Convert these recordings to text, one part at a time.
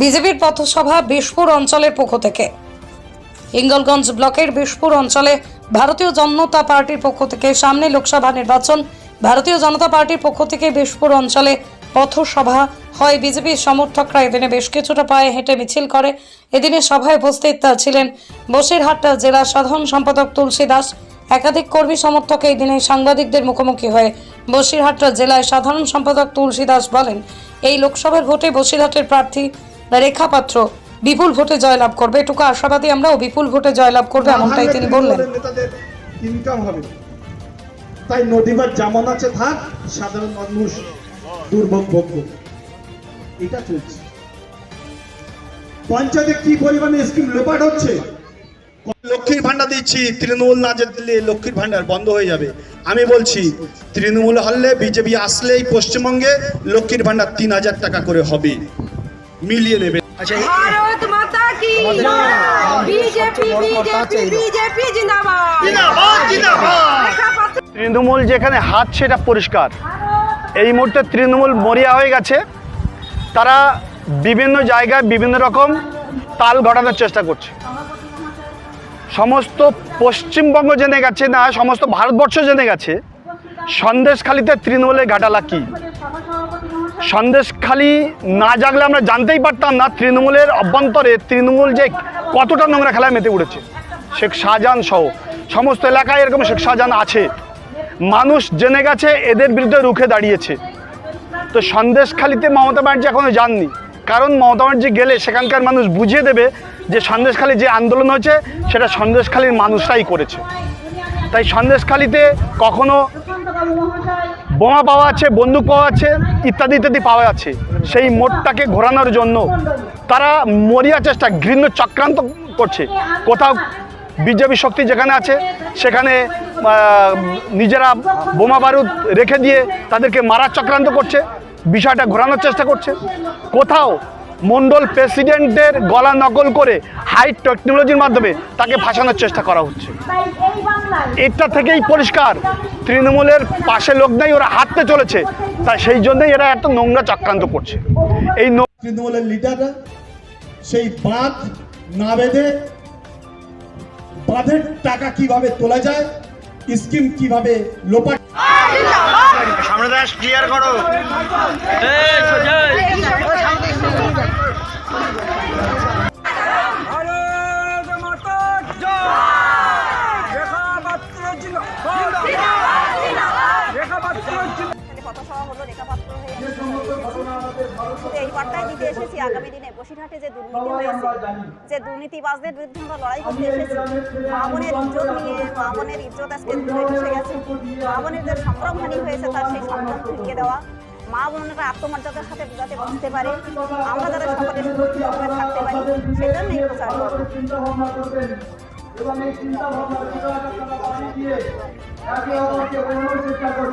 বিজেপির পথসভা বিশপুর অঞ্চলের পক্ষ থেকে। হিঙ্গলগঞ্জ ব্লকের বিশপুর অঞ্চলে ভারতীয় জনতা পার্টির পক্ষ থেকে সামনে লোকসভা নির্বাচন। ভারতীয় জনতা পার্টির পক্ষ থেকে বিশপুর অঞ্চলে পথসভা হয়। বিজেপির সমর্থকরা এদিনে বেশ কিছুটা পায়ে হেঁটে মিছিল করে। এদিনে সভায় উপস্থিত ছিলেন বসিরহাট জেলা সাধারণ সম্পাদক তুলসী দাস। একাধিক কর্মী সমর্থক এই দিনে সাংবাদিকদের মুখোমুখি হয়ে বসিরহাট জেলায় সাধারণ সম্পাদক তুলসী দাস বলেন, এই লোকসভার ভোটে বসিরহাটের প্রার্থী রেখা পাত্র বিপুল ভোটে জয়লাভ করবে। এটুকু আশাবাদী আমরাও বিপুল ভোটে জয়লাভ করবে এমনটাই তিনি বললেন। ইনকাম হবে। তাই নদীবার যেমন আছে থাক সাধারণ মানুষ দুর্ভোগ ভোগ এটা চলছে। পঞ্চায়েতে কি পরিমাণে স্কিম লোপাট হচ্ছে? লক্ষ্মীর ভান্ডার দিচ্ছি তৃণমূল না দিলে লক্ষ্মীর ভান্ডার বন্ধ হয়ে যাবে। আমি বলছি তৃণমূল হলে বিজেপি আসলেই পশ্চিমবঙ্গে লক্ষ্মীর ভান্ডার তিন হাজার টাকা করে হবে। মিলিয়ে নেবে। তৃণমূল যেখানে হাত সেটা পরিষ্কার। এই মুহূর্তে তৃণমূল মরিয়া হয়ে গেছে। তারা বিভিন্ন জায়গায় বিভিন্ন রকম তাল ঘটানোর চেষ্টা করছে। সমস্ত পশ্চিমবঙ্গ জেনে গেছে না সমস্ত ভারতবর্ষ জেনে গেছে। সন্দেশখালিতে তৃণমূলের ঘাটালা কী? সন্দেশখালি না জাগলে আমরা জানতেই পারতাম না তৃণমূলের অভ্যন্তরে তৃণমূল যে কতটা নোংরা খেলায় মেতে উঠেছে। শেখ শাহজাহান সহ সমস্ত এলাকায় এরকম শেখ শাহজাহান আছে। মানুষ জেনে গেছে, এদের বিরুদ্ধে রুখে দাঁড়িয়েছে। তো সন্দেশখালিতে মমতা ব্যানার্জি এখনও যাননি। কারণ মমতা ব্যানার্জি গেলে সেখানকার মানুষ বুঝিয়ে দেবে যে সন্দেশখালি যে আন্দোলন হয়েছে, সেটা সন্দেশখালির মানুষরাই করেছে। তাই সন্দেশখালিতে কখনো বোমা পাওয়া আছে, বন্দুক পাওয়া আছে, ইত্যাদি ইত্যাদি পাওয়া আছে। সেই মোটটাকে ঘোরানোর জন্য তারা মরিয়া চেষ্টা, ঘৃণ্য চক্রান্ত করছে। কোথাও বিজেপি শক্তি যেখানে আছে, সেখানে নিজেরা বোমা বারুদ রেখে দিয়ে তাদেরকে মারার চক্রান্ত করছে, বিষয়টা ঘোরানোর চেষ্টা করছে। কোথাও মণ্ডল প্রেসিডেন্টের গলা নকল করে হাই টেকনোলজির মাধ্যমে তাকে ভাসানোর চেষ্টা করা হচ্ছে। এটা থেকেই পরিষ্কার তৃণমূলের পাশে লোক নেই ওরা হাঁটতে চলেছে। তাই সেই জন্যই এরা এত নোংরা চক্রান্ত করছে। এই তৃণমূলের লিডাররা সেই বাঁধ না বেঁধে বাঁধের টাকা কীভাবে তোলা যায় স্কিম কীভাবে লোপাট সামনে দাস ক্লিয়ার করো। এই বার্তায় দিতে এসেছি আগামী দিনে বসিরহাটে যে দুর্নীতি হয়েছে যে দুর্নীতিবাজদের বিরুদ্ধে লড়াই করতে এসেছি মা বোনের ইজ্জত গেছে মা বোনের যে সম্ভ্রমহানি হয়েছে তার সেই সম্ভ্রম ফিরিয়ে দেওয়া মা বোনেরা আত্মমর্যাদার সাথে পূজাতে বসতে পারে আমরা যারা সকলে সুরক্ষিতভাবে থাকতে পারি সেজন্য প্রচার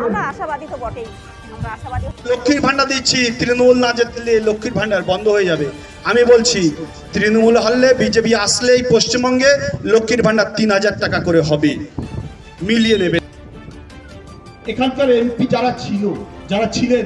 আমরা আশাবাদী তো বটেই। লক্ষ্মীর ভান্ডার দিচ্ছি তৃণমূল না দিলে লক্ষ্মীর ভান্ডার বন্ধ হয়ে যাবে। আমি বলছি তৃণমূল হলে বিজেপি আসলেই পশ্চিমবঙ্গে লক্ষ্মীর ভান্ডার তিন হাজার টাকা করে হবে। মিলিয়ে নেবে। এখানকার এমপি যারা ছিল যারা ছিলেন